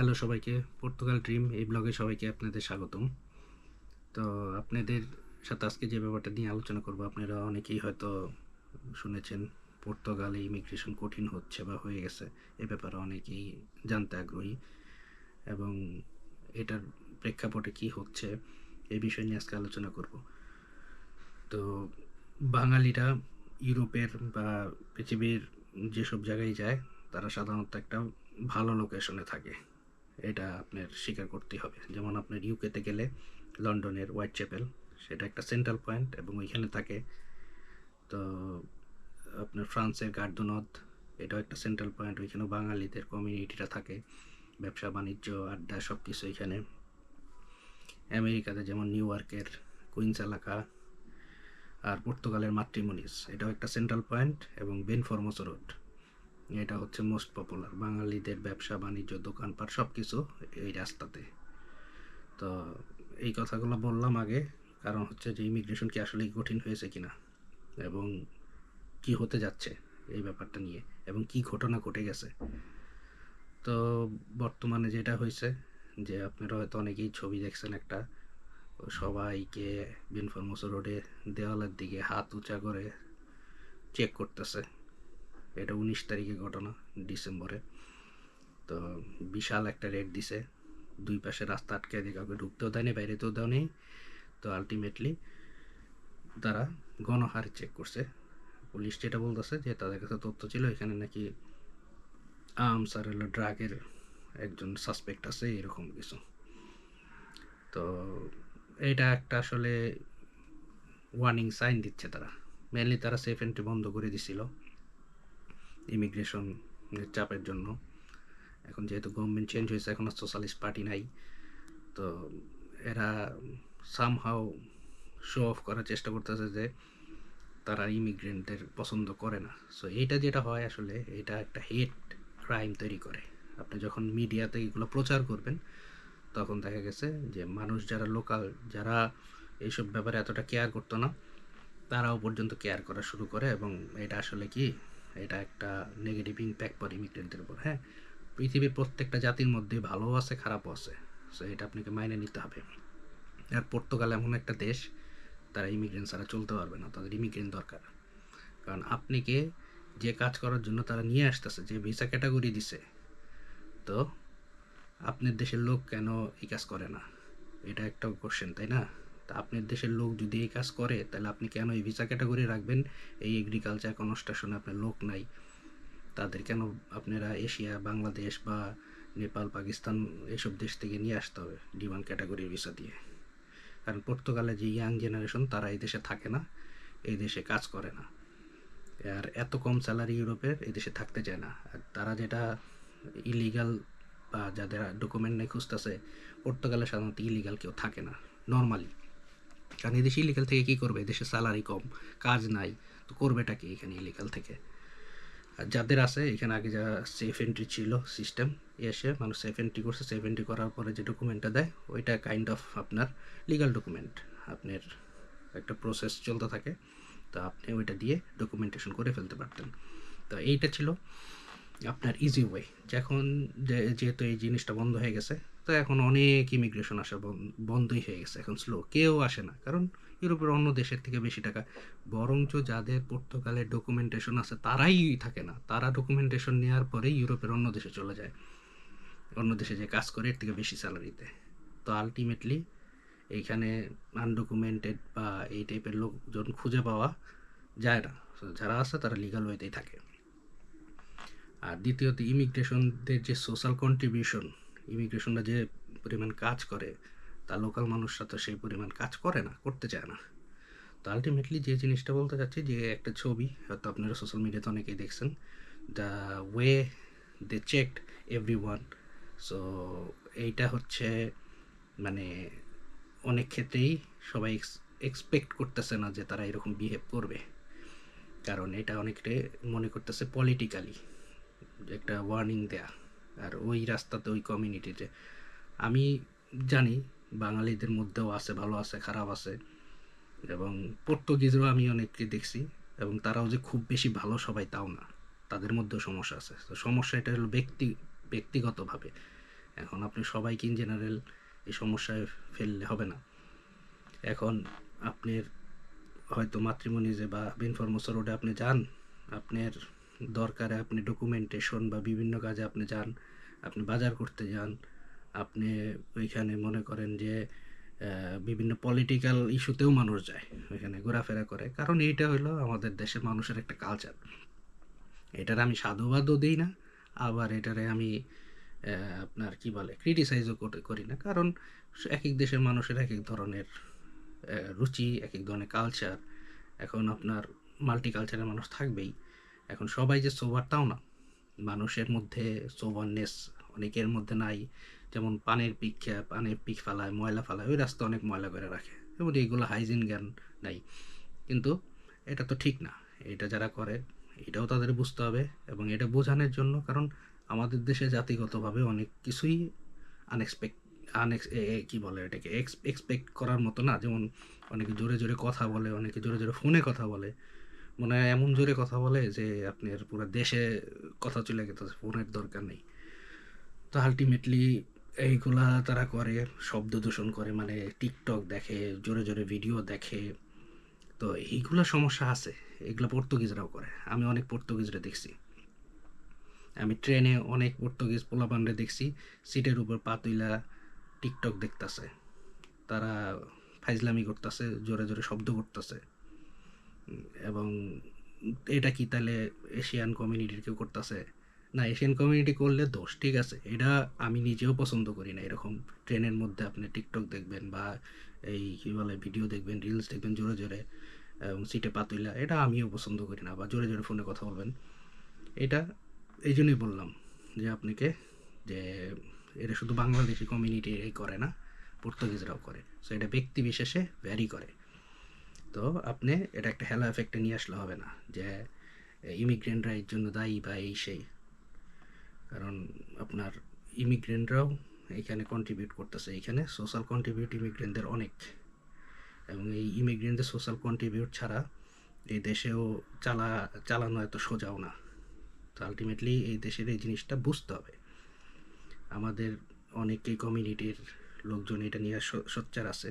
Hello সবাইকে Portugal dream এই ব্লগে সবাইকে আপনাদের স্বাগতম। তো আপনাদের সাথে আজকে যে ব্যাপারটা নিয়ে আলোচনা করব, আপনারা অনেকেই হয়তো শুনেছেন পর্তুগালে ইমিগ্রেশন কঠিন হচ্ছে বা হয়ে গেছে, এ ব্যাপারে অনেকেই জানতে আগ্রহী। এবং এটার প্রেক্ষাপটে কি হচ্ছে এই বিষয় নিয়ে আজকে আলোচনা করব। তো বাঙালিরা ইউরোপের বা পৃথিবীর যেসব জায়গায় যায়, তারা সাধারণত একটা ভালো লোকেশনে থাকে। এটা আপনার স্বীকার করতে হবে। যেমন আপনার ইউকেতে গেলে লন্ডনের হোয়াইট চ্যাপেল, সেটা একটা সেন্ট্রাল পয়েন্ট এবং ওইখানে থাকে তো আপনার ফ্রান্সের গার্দুনদ এটাও একটা সেন্ট্রাল পয়েন্ট ওইখানেও বাঙালিদের কমিউনিটিটা থাকে, ব্যবসা, বাণিজ্য, আড্ডা সব কিছু এখানে। আমেরিকাতে যেমন নিউ ইয়র্কের কুইন্স এলাকা আর পর্তুগালের মাতৃমনিস এটাও একটা সেন্ট্রাল পয়েন্ট এবং বেন ফরমোসো রোড। এটা হচ্ছে মোস্ট পপুলার বাঙালিদের ব্যবসা, বাণিজ্য, দোকানপাট সব কিছু এই রাস্তাতে। তো এই কথাগুলো বললাম আগে, কারণ হচ্ছে যে ইমিগ্রেশন কি আসলেই কঠিন হয়েছে কিনা এবং কি হতে যাচ্ছে এই ব্যাপারটা নিয়ে এবং কি ঘটনা ঘটে গেছে। তো বর্তমানে যেটা হয়েছে যে আপনারা হয়তো অনেকেই ছবি দেখছেন একটা সবাইকে বিনফরমোসো রোডে দেওয়ালের দিকে হাত উঁচা করে চেক করতেছে। এটা উনিশ তারিখে ঘটনা, ডিসেম্বরে। তো বিশাল একটা রেট দিছে। দুই পাশে রাস্তা আটকে দিয়ে কাউকে ঢুকতেও দেয়নি বাইরেতেও দেওয়া নেই। তো আলটিমেটলি তারা গণহার চেক করছে। পুলিশ যেটা বলতেছে যে তাদের কাছে তথ্য ছিল, এখানে নাকি আর্মস আর হলো ড্রাগের একজন সাসপেক্ট আছে, এরকম কিছু। তো এটা একটা আসলে ওয়ার্নিং সাইন দিচ্ছে তারা। মেনলি তারা সেফ এন্ট্রি বন্ধ করে দিছিল। ইমিগ্রেশন চাপের জন্য। এখন যেহেতু গভর্নমেন্ট চেঞ্জ হয়েছে, এখন সোশ্যালিস্ট পার্টি নাই, তো এরা সামহাও শো অফ করার চেষ্টা করতেছে যে তারা ইমিগ্রেন্টদের পছন্দ করে না। সো এইটা যেটা হয় আসলে, এটা একটা হেট ক্রাইম তৈরি করে। আপনি যখন মিডিয়াতে এগুলো প্রচার করবেন, তখন দেখা গেছে যে মানুষ যারা লোকাল যারা এইসব ব্যাপারে এতটা কেয়ার করতো না, তারাও পর্যন্ত কেয়ার করা শুরু করে এবং এটা আসলে কি এটা একটা নেগেটিভ ইম্প্যাক্ট পড়ে ইমিগ্রেন্টদের উপর হ্যাঁ? পৃথিবীর প্রত্যেকটা জাতির মধ্যে ভালোও আছে, খারাপও আছে সো এটা আপনাকে মাইনে নিতে হবে। আর পর্তুগাল এমন একটা দেশ, তারা ইমিগ্রেন্ট ছাড়া চলতে পারবে না, তাদের ইমিগ্রেন্ট দরকার। কারণ আপনি কে, যে কাজ করার জন্য তারা নিয়ে আসতেছে, যে ভিসা ক্যাটাগরি দিছে, তো আপনার দেশের লোক কেন এই কাজ করে না? এটা একটা কোশ্চেন তাই না? তা আপনার দেশের লোক যদি এই কাজ করে, তাহলে আপনি কেন এই ভিসা ক্যাটাগরি রাখবেন? এই এগ্রিকালচার কনস্ট্রাকশনে আপনার লোক নাই। তাদের কেন আপনারা এশিয়া, বাংলাদেশ বা নেপাল, পাকিস্তান এসব দেশ থেকে নিয়ে আসতে হবে ডিমান্ড ক্যাটাগরির ভিসা দিয়ে? কারণ পর্তুগালে যে ইয়াং জেনারেশন তারা এই দেশে থাকে না, এই দেশে কাজ করে না। আর এত কম স্যালারি ইউরোপের এই দেশে থাকতে চায় না। আর তারা যেটা ইলিগাল বা যাদের ডকুমেন্ট নেই খুঁজতেছে, পর্তুগালে সাধারণত ইলিগাল কেউ থাকে না নর্মালি কারণ এদেশে ইলিগাল থেকে কী করবে? দেশে স্যালারি কম, কাজ নাই, তো করবেটা কি এখানে ইলিগাল থেকে? আর যাদের আছে, এখানে আগে যা সেফ এন্ট্রি ছিল সিস্টেম এসে মানুষ সেফ এন্ট্রি করছে সেফ এন্ট্রি করার পরে যে ডকুমেন্টটা দেয়, ওইটা কাইন্ড অফ আপনার লিগাল ডকুমেন্ট আপনার একটা প্রসেস চলতে থাকে, তো আপনি ওইটা দিয়ে ডকুমেন্টেশন করে ফেলতে পারতেন। তো এইটা ছিল আপনার ইজি ওয়ে যখন যেহেতু এই জিনিসটা বন্ধ হয়ে গেছে তো এখন অনেক ইমিগ্রেশন আসা বন্ধই হয়ে গেছে, এখন স্লো কেউ আসে না। কারণ ইউরোপের অন্য দেশের থেকে বেশি টাকা, বরঞ্চ যাদের পর্তুগালের ডকুমেন্টেশন আছে, তারাই থাকে না। তারা ডকুমেন্টেশন নেওয়ার পরেই ইউরোপের অন্য দেশে চলে যায়। অন্য দেশে যে কাজ করে, এর থেকে বেশি স্যালারিতে তো আলটিমেটলি এইখানে আনডকুমেন্টেড বা এই টাইপের লোকজন খুঁজে পাওয়া যায় না। যারা আছে, তারা লিগাল ওয়েতেই থাকে। আর দ্বিতীয়ত ইমিগ্রেশনদের যে সোশ্যাল কন্ট্রিবিউশন ইমিগ্রেশনরা যে পরিমাণ কাজ করে, তা লোকাল মানুষরা তো সেই পরিমাণ কাজ করে না, করতে চায় না। তো আলটিমেটলি যে জিনিসটা বলতে চাচ্ছি, যে একটা ছবি, হয়তো আপনারা সোশ্যাল মিডিয়াতে অনেকেই দেখছেন the way they checked everyone so এইটা হচ্ছে মানে অনেক ক্ষেত্রেই সবাই এক্সপেক্ট করতেছে না যে তারা এরকম বিহেভ করবে। কারণ এটা অনেকটা মনে করতেছে পলিটিক্যালি একটা ওয়ার্নিং দেয়া। আর ওই রাস্তাতে, ওই কমিউনিটিতে আমি জানি বাঙালিদের মধ্যেও আছে, ভালো আছে, খারাপ আছে এবং পর্তুগিজরাও আমি অনেককে দেখছি এবং তারাও যে খুব বেশি ভালো সবাই তাও না। তাদের মধ্যেও সমস্যা আছে। তো সমস্যা এটা হলো ব্যক্তি, ব্যক্তিগতভাবে। এখন আপনি সবাইকে ইন জেনারেল এই সমস্যায় ফেললে হবে না? এখন আপনার হয়তো মাতৃমণি যে বা বিনফরমোসা রোডে আপনি যান, আপনার দরকারে আপনি ডকুমেন্টেশন বা বিভিন্ন কাজে আপনি যান, আপনি বাজার করতে যান, আপনি ওইখানে মনে করেন যে বিভিন্ন পলিটিক্যাল ইস্যুতেও মানুষ যায়, ওইখানে ঘোরাফেরা করে। কারণ এইটা হলো আমাদের দেশের মানুষের একটা কালচার এটার আমি সাধুবাদও দিই না, আবার এটারে আমি আপনার কি বলে ক্রিটিসাইজও করি না। কারণ এক এক দেশের মানুষের এক এক ধরনের রুচি এক এক ধরনের কালচার এখন আপনার মাল্টি কালচারের মানুষ থাকবেই। এখন সবাই যে সোবার তাও না। মানুষের মধ্যে সোভারনেস অনেকের মধ্যে নাই। যেমন পানের পিক পানের পিক ফেলায়, ময়লা ফেলায়, ওই রাস্তা অনেক ময়লা করে রাখে। এবং এইগুলো হাইজিন জ্ঞান নাই। কিন্তু এটা তো ঠিক না। এটা যারা করে, এটাও তাদের বুঝতে হবে এবং এটা বোঝানোর জন্য কারণ আমাদের দেশে জাতিগতভাবে অনেক কিছুই আনএক্সপেক্ট আনএক্স কী বলে এটাকে? এক্সপেক্ট করার মতো না। যেমন অনেকে জোরে জোরে কথা বলে, অনেকে জোরে জোরে ফোনে কথা বলে। মনে এমন জোরে কথা বলে যে আপনার পুরো দেশে কথা চলে গেছে ফোনের দরকার নেই। তো আলটিমেটলি এইগুলা তারা করে, শব্দ দূষণ করে মানে টিকটক দেখে, জোরে জোরে ভিডিও দেখে। তো এইগুলো সমস্যা আছে, এগুলো পর্তুগিজরাও করে। আমি অনেক পর্তুগিজরা দেখছি। আমি ট্রেনে অনেক পর্তুগিজ পোলাপান্ডে দেখছি, সিটের উপর পাতুইলা টিকটক দেখতাছে। তারা ফাইজলামি করতেছে, জোরে জোরে শব্দ করতেছে। এবং এটা কি তাহলে এশিয়ান কমিউনিটির কেউ করতেছে? না এশিয়ান কমিউনিটি করলে দোষ ঠিক আছে। এটা আমি নিজেও পছন্দ করি না। এরকম ট্রেনের মধ্যে আপনি টিকটক দেখবেন বা এই কী বলে ভিডিও দেখবেন রিলস দেখবেন জোরে জোরে এবং সিটে পাতুইলা এটা আমিও পছন্দ করি না বা জোরে জোরে ফোনে কথা বলবেন। এটা এই জন্যই বললাম যে আপনাকে যে এটা শুধু বাংলাদেশি কমিউনিটি এই করে না পর্তুগিজরাও করে। সো এটা ব্যক্তি বিশেষে ভ্যারি করে। তো আপনি এটা একটা হেলা এফেক্টে নিয়ে আসলে হবে না, যে ইমিগ্রেন্টরা এর জন্য দায়ী বা এই সেই। কারণ আপনার ইমিগ্রেন্টরাও এখানে কন্ট্রিবিউট করতেছে, এখানে সোশ্যাল কন্ট্রিবিউট ইমিগ্রেন্টদের অনেক। এবং এই ইমিগ্রেন্টদের সোশ্যাল কন্ট্রিবিউট ছাড়া এই দেশেও চালা, চালানো এত সোজাও না। তো আলটিমেটলি এই দেশের এই জিনিসটা বুঝতে হবে। আমাদের অনেকেই কমিউনিটির লোকজন এটা নিয়ে সোচ্চার আছে।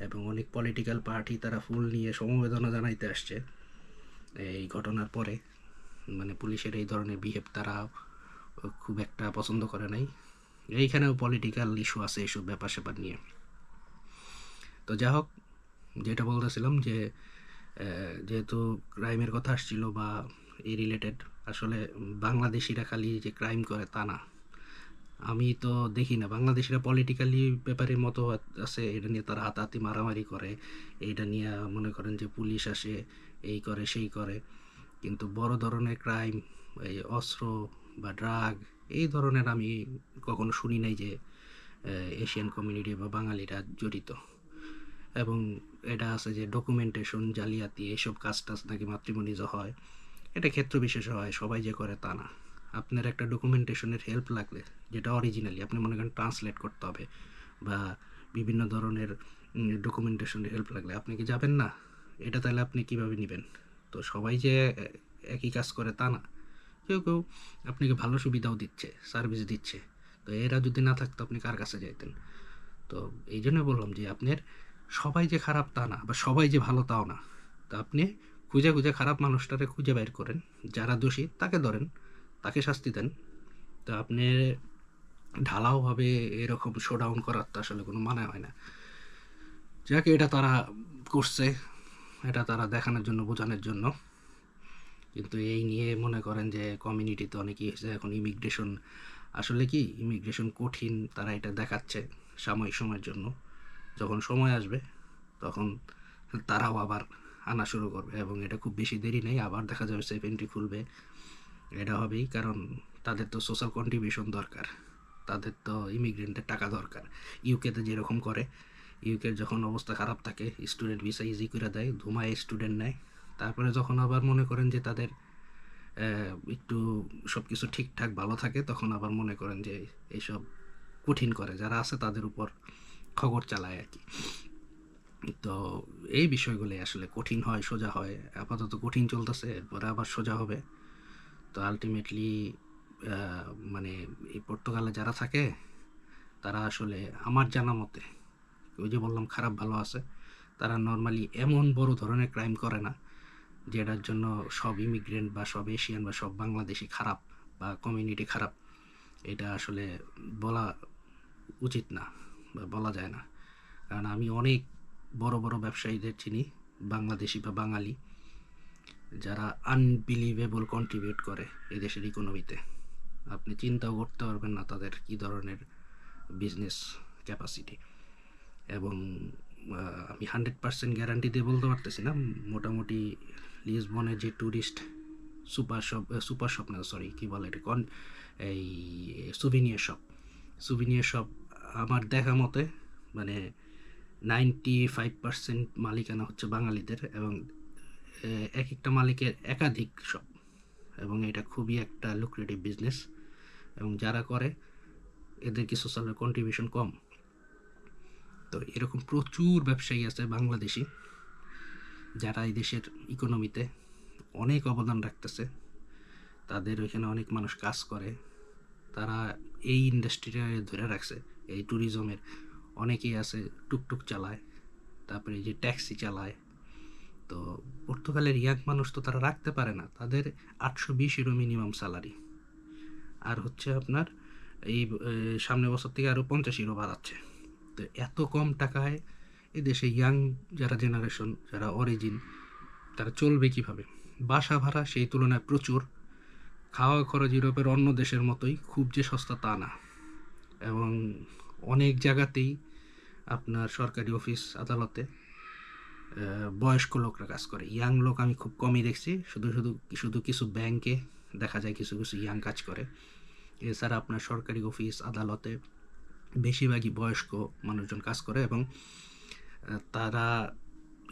এবং অনেক পলিটিক্যাল পার্টি তারা ফুল নিয়ে সমবেদনা জানাইতে আসছে এই ঘটনার পরে। মানে পুলিশের এই ধরনের বিহেভ তারা খুব একটা পছন্দ করে নাই। এইখানেও পলিটিক্যাল ইস্যু আছে এইসব ব্যাপার স্যাপার নিয়ে। তো যা হোক, যেটা বলতেছিলাম যে যেহেতু ক্রাইমের কথা আসছিল বা এই রিলেটেড আসলে বাংলাদেশিরা খালি যে ক্রাইম করে তা না। আমি তো দেখি না, বাংলাদেশিরা পলিটিক্যালি ব্যাপারের মতো আছে, এটা নিয়ে তারা হাতাহাতি মারামারি করে, এইটা নিয়ে মনে করেন যে পুলিশ আসে, এই করে, সেই করে। কিন্তু বড় ধরনের ক্রাইম এই অস্ত্র বা ড্রাগ এই ধরনের আমি কখনো শুনি নাই যে এশিয়ান কমিউনিটি বা বাঙালিরা জড়িত। এবং এটা আছে যে ডকুমেন্টেশন জালিয়াতি, এইসব কাজ টাজ নাকি মাতৃমণিজ হয়, এটা ক্ষেত্র বিশেষ হয়, সবাই যে করে তা না। আপনার একটা ডকুমেন্টেশনের হেল্প লাগলে যেটা অরিজিনালি আপনি মনে করেন ট্রান্সলেট করতে হবে বা বিভিন্ন ধরনের ডকুমেন্টেশনের হেল্প লাগলে। আপনি কি যাবেন না? এটা তাহলে আপনি কীভাবে নেবেন? তো সবাই যে একই কাজ করে তা না। কেউ কেউ আপনাকে ভালো সুবিধাও দিচ্ছে সার্ভিস দিচ্ছে। তো এরা যদি না থাকতো আপনি কার কাছে যাইতেন? তো এই জন্য বললাম যে আপনার সবাই যে খারাপ তা না, বা সবাই যে ভালো তাও না। তো আপনি খুঁজে খুঁজে খারাপ মানুষটারে খুঁজে বের করেন, যারা দোষী তাকে ধরেন। তাকে শাস্তি দেন। তো আপনি ঢালাওভাবে এরকম শোডাউন করার তো আসলে কোনো মানে হয় না। যাকে, এটা তারা করছে। এটা তারা দেখানোর জন্য, বোঝানোর জন্য। কিন্তু এই নিয়ে মনে করেন যে কমিউনিটিতে অনেকই হয়েছে এখন ইমিগ্রেশন আসলে কি ইমিগ্রেশন কঠিন, তারা এটা দেখাচ্ছে সাময়িক সময়ের জন্য। যখন সময় আসবে, তখন তারাও আবার আনা শুরু করবে এবং এটা খুব বেশি দেরি নেই। আবার দেখা যাবে সেফ এন্ট্রি খুলবে। এটা হবেই, কারণ তাদের তো সোশ্যাল কন্ট্রিবিউশন দরকার। তাদের তো ইমিগ্রেন্টের টাকা দরকার। ইউকেতে যেরকম করে ইউকের যখন অবস্থা খারাপ থাকে স্টুডেন্ট ভিসা ইজি করে দেয়, ধুমায় স্টুডেন্ট নেয়। তারপরে যখন আবার মনে করেন যে তাদের একটু সব কিছু ঠিকঠাক ভালো থাকে, তখন আবার মনে করেন যে এইসব কঠিন করে। যারা আছে তাদের উপর খবর চালায় আর কি। তো এই বিষয়গুলো আসলে কঠিন হয়, সোজা হয়। আপাতত কঠিন চলতেছে, এরপরে আবার সোজা হবে। তো আলটিমেটলি মানে এই পর্তুগালে যারা থাকে, তারা আসলে আমার জানা মতে, ওই যে বললাম খারাপ ভালো আছে, তারা নর্মালি এমন বড় ধরনের ক্রাইম করে না, যেটার জন্য সব ইমিগ্রেন্ট বা সব এশিয়ান বা সব বাংলাদেশি খারাপ বা কমিউনিটি খারাপ। এটা আসলে বলা উচিত না বা বলা যায় না। কারণ আমি অনেক বড় বড় ব্যবসায়ীদের চিনি, বাংলাদেশি বা বাঙালি। যারা আনবিলিভেবল কন্ট্রিবিউট করে এই দেশের ইকোনমিতে আপনি চিন্তাও করতে পারবেন না তাদের কী ধরনের বিজনেস ক্যাপাসিটি এবং আমি হান্ড্রেড পার্সেন্ট গ্যারান্টি দিয়ে বলতে পারতেছি না, মোটামুটি লিসবনের যে tourist super shop super shop না সরি কী বলে এটা কন এই সুভিনিয়ার শপ সুভিনিয়ার শপ আমার দেখা মতে মানে নাইনটি ফাইভ পার্সেন্ট মালিকানা হচ্ছে বাঙালিদের এবং এক একটা মালিকের একাধিক শপ এবং এটা খুবই একটা লুক্রেটিভ বিজনেস এবং যারা করে, এদের কিছু সোশ্যাল কন্ট্রিবিউশন কম? তো এরকম প্রচুর ব্যবসায়ী আছে বাংলাদেশি, যারা এই দেশের ইকোনমিতে অনেক অবদান রাখতেছে। তাদের ওইখানে অনেক মানুষ কাজ করে। তারা এই ইন্ডাস্ট্রিটা ধরে রাখছে। এই ট্যুরিজমের অনেকেই আছে, টুকটুক চালায়। তারপরে যে ট্যাক্সি চালায়। তো পর্তুগালের ইয়াং মানুষ তো তারা রাখতে পারে না। তাদের আটশো বিশ ইউরো মিনিমাম স্যালারি আর হচ্ছে আপনার এই আহ, সামনের বছর থেকে আরও পঞ্চাশ ইউরো বাড়াচ্ছে। তো এত কম টাকায় এই দেশে ইয়াং যারা জেনারেশন যারা অরিজিন তারা চলবে কীভাবে? বাসা ভাড়া সেই তুলনায় প্রচুর। খাওয়া খরচ ইউরোপের অন্য দেশের মতোই খুব যে সস্তা তা না। এবং অনেক জায়গাতেই আপনার সরকারি অফিস আদালতে বয়স্ক লোকরা কাজ করে। ইয়াং লোক আমি খুব কমই দেখছি। শুধু শুধু শুধু কিছু ব্যাংকে দেখা যায় কিছু কিছু ইয়াং কাজ করে। এছাড়া আপনার সরকারি অফিস আদালতে বেশিরভাগই বয়স্ক মানুষজন কাজ করে এবং তারা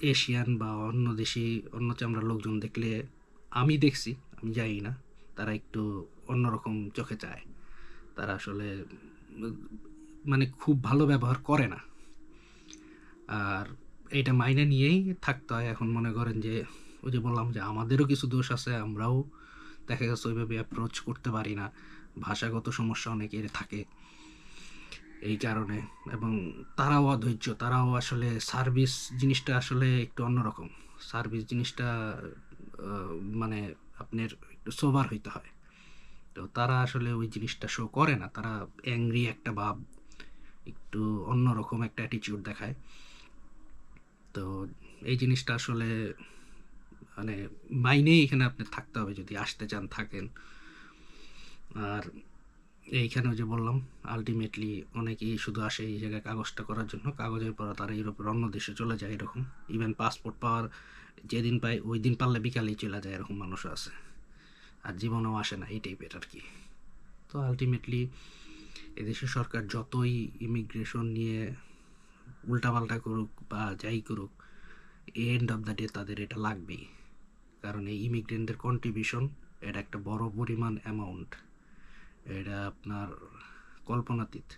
এশিয়ান বা অন্য দেশি, অন্য চামড়ার লোকজন দেখলে আমি দেখছি, আমি যাই না। তারা একটু অন্যরকম চোখে চায়। তারা আসলে মানে খুব ভালো ব্যবহার করে না। আর এইটা মাইনে নিয়েই থাকতে হয়। এখন মনে করেন যে, ওই যে বললাম যে আমাদেরও কিছু দোষ আছে, আমরাও দেখা গেছে ওইভাবে অ্যাপ্রোচ করতে পারি না। ভাষাগত সমস্যা অনেকের থাকে এই কারণে। এবং তারাও অধৈর্য, তারাও আসলে সার্ভিস জিনিসটা আসলে একটু অন্যরকম। সার্ভিস জিনিসটা মানে আপনার একটু সোবার হইতে হয়। তো তারা আসলে ওই জিনিসটা শো করে না। তারা অ্যাংরি একটা ভাব, একটু অন্যরকম একটা অ্যাটিটিউড দেখায়। তো এই জিনিসটা আসলে মানে মাইনেই এখানে আপনি থাকতে হবে যদি আসতে চান, থাকেন। আর এইখানেও যে বললাম আলটিমেটলি অনেকেই শুধু আসে এই জায়গায় কাগজটা করার জন্য। কাগজের পর তারা ইউরোপের অন্য দেশে চলে যায় এরকম। ইভেন পাসপোর্ট পাওয়ার যেদিন পায়, ওই দিন পারলে বিকালেই চলে যায় এরকম মানুষও আছে। আর জীবনেও আসে না এই টাইপের আর কি। তো আলটিমেটলি এদেশের সরকার যতই ইমিগ্রেশন নিয়ে উল্টাপাল্টা করুক বা যাই করুক এন্ড অফ দ্য ডে তাদের এটা লাগবেই। কারণ এই ইমিগ্রেন্টদের কন্ট্রিবিউশন এটা একটা বড় পরিমাণ অ্যামাউন্ট এটা আপনার কল্পনাতীত।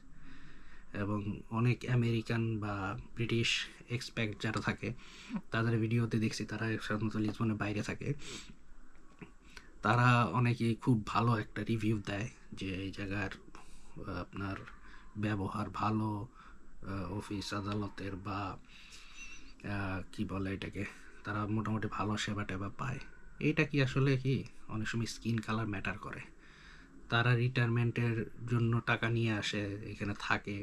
এবং অনেক আমেরিকান বা ব্রিটিশ এক্সপ্যাক্ট যারা থাকে, তাদের ভিডিওতে দেখছি, তারা সাধারণত লিসবনের বাইরে থাকে। তারা অনেকেই খুব ভালো একটা রিভিউ দেয় যে এই জায়গার, আপনার ব্যবহার ভালো অফিস, আদালতের বা কি বলে এটাকে, তারা মোটামুটি ভালো সেবা টেবা পায়। এইটা কি আসলে কি? অনেক সময় স্কিন কালার ম্যাটার করে। তারা রিটায়ারমেন্টের জন্য টাকা নিয়ে আসে, এখানে থাকে।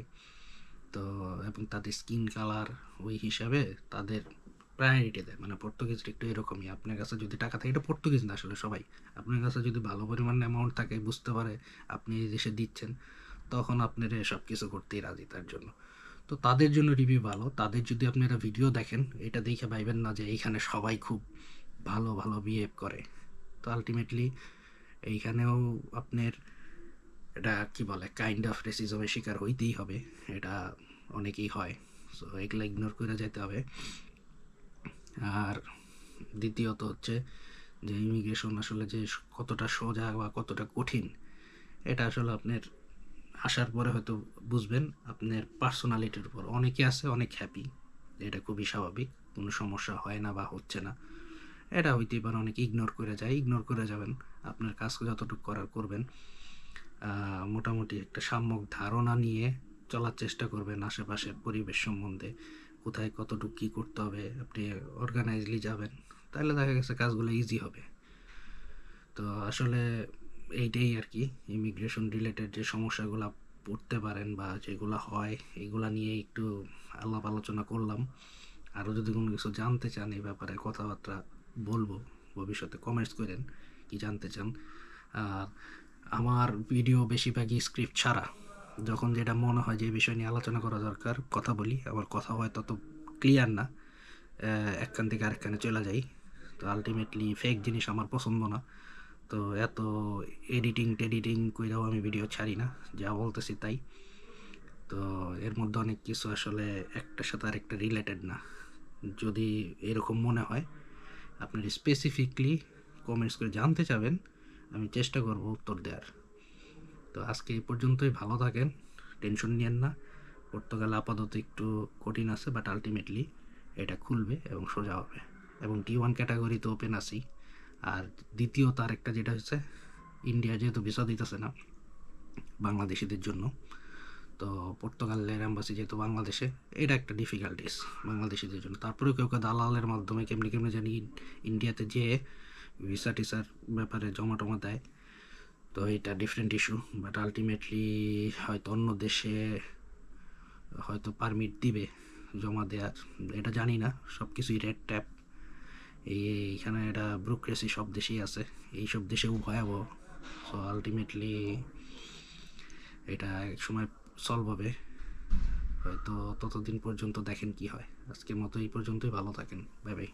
তো, এবং তাদের স্কিন কালার ওই হিসাবে তাদের প্রায়োরিটি দেয়। মানে পর্তুগিজরা একটু এরকমই। আপনার কাছে যদি টাকা থাকে, এটা পর্তুগিজ না আসলে সবাই। আপনার কাছে যদি ভালো পরিমাণ অ্যামাউন্ট থাকে, বুঝতে পারে আপনি এই দেশে দিচ্ছেন, তখন আপনারা সব কিছু করতেই রাজি তার জন্য। তো তাদের জন্য রিভিউ ভালো। তাদের যদি আপনারা ভিডিও দেখেন, এটা দেখে ভাইবেন না যে এইখানে সবাই খুব ভালো ভালো বিহেভ করে। তো আলটিমেটলি এইখানেও আপনার এটা কি বলে কাইন্ড অফ রেসিজমের শিকার হইতেই হবে। এটা অনেকেই হয়। সো এগুলো ইগনোর করে যেতে হবে। আর দ্বিতীয়ত হচ্ছে যে ইমিগ্রেশন আসলে যে কতটা সোজা বা কতটা কঠিন, এটা আসলে আপনার আসার পরে হয়তো বুঝবেন। আপনার পার্সোনালিটির উপর। অনেকে আছে, অনেক হ্যাপি এটা খুবই স্বাভাবিক। কোনো সমস্যা হয় না বা হচ্ছে না। এটা হইতেই পারে অনেকে ইগনোর করে যায়। ইগনোর করে যাবেন। আপনার কাজ যতটুকু করার করবেন মোটামুটি একটা সাম্যক ধারণা নিয়ে চলার চেষ্টা করবেন আশেপাশের পরিবেশ সম্বন্ধে। কোথায় কতটুকু কী করতে হবে, আপনি অর্গানাইজলি যাবেন। তাহলে দেখা গেছে কাজগুলো ইজি হবে। তো আসলে এইটাই আর কি। ইমিগ্রেশন রিলেটেড যে সমস্যাগুলো পড়তে পারেন বা যেগুলো হয়, এগুলা নিয়ে একটু আলাপ আলোচনা করলাম। আরও যদি কোনো কিছু জানতে চান এই ব্যাপারে কথাবার্তা বলব, ভবিষ্যতে কমেন্টস করেন কি জানতে চান। আর আমার ভিডিও বেশিরভাগই স্ক্রিপ্ট ছাড়া। যখন যেটা মনে হয় যে বিষয় নিয়ে আলোচনা করা দরকার, কথা বলি। আমার কথা হয় তত ক্লিয়ার না। একখান থেকে আরেকখানে চলে যাই। তো আলটিমেটলি ফেক জিনিস আমার পছন্দ না। তো এত এডিটিং টেডিটিং কইরাও আমি ভিডিও ছাড়ি না, যা বলতেছি তাই। তো এর মধ্যে অনেক কিছু আসলে একটার সাথে আরেকটা রিলেটেড না। যদি এরকম মনে হয়, আপনার স্পেসিফিকলি কমেন্টস করে জানতে চাবেন, আমি চেষ্টা করব উত্তর দেওয়ার। তো আজকে এই পর্যন্তই, ভালো থাকেন, টেনশন নিয়েন না। পর্তুগাল আপাতত একটু কঠিন আছে বাট আলটিমেটলি এটা খুলবে এবং সোজা হবে। এবং টি ওয়ান ক্যাটাগরিতে ওপেন আছি আর দ্বিতীয় তার একটা যেটা হচ্ছে ইন্ডিয়া যেহেতু ভিসা দিতেছে না বাংলাদেশিদের জন্য, তো পর্তুগালের অ্যাম্বাসি যেহেতু বাংলাদেশে, এটা একটা ডিফিকাল্টিস বাংলাদেশিদের জন্য। তারপরেও কেউ কেউ দালালের মাধ্যমে কেমনি কেমনি জানি ইন্ডিয়াতে যেয়ে ভিসা টিসার ব্যাপারে জমা টমা দেয়, তো এটা ডিফারেন্ট ইস্যু বাট আলটিমেটলি হয়তো অন্য দেশে হয়তো পারমিট দিবে জমা দেওয়ার এটা জানি না সব কিছুই রেড ট্যাপ এই এইখানে এটা ব্রুক্রেসি সব দেশেই আছে। এই সব দেশেও ভয়াবহ। সো আলটিমেটলি এটা এক সময় সলভ হবে। হয়তো ততদিন পর্যন্ত দেখেন কি হয়। আজকের মতো এই পর্যন্তই। ভালো থাকেন। Bye bye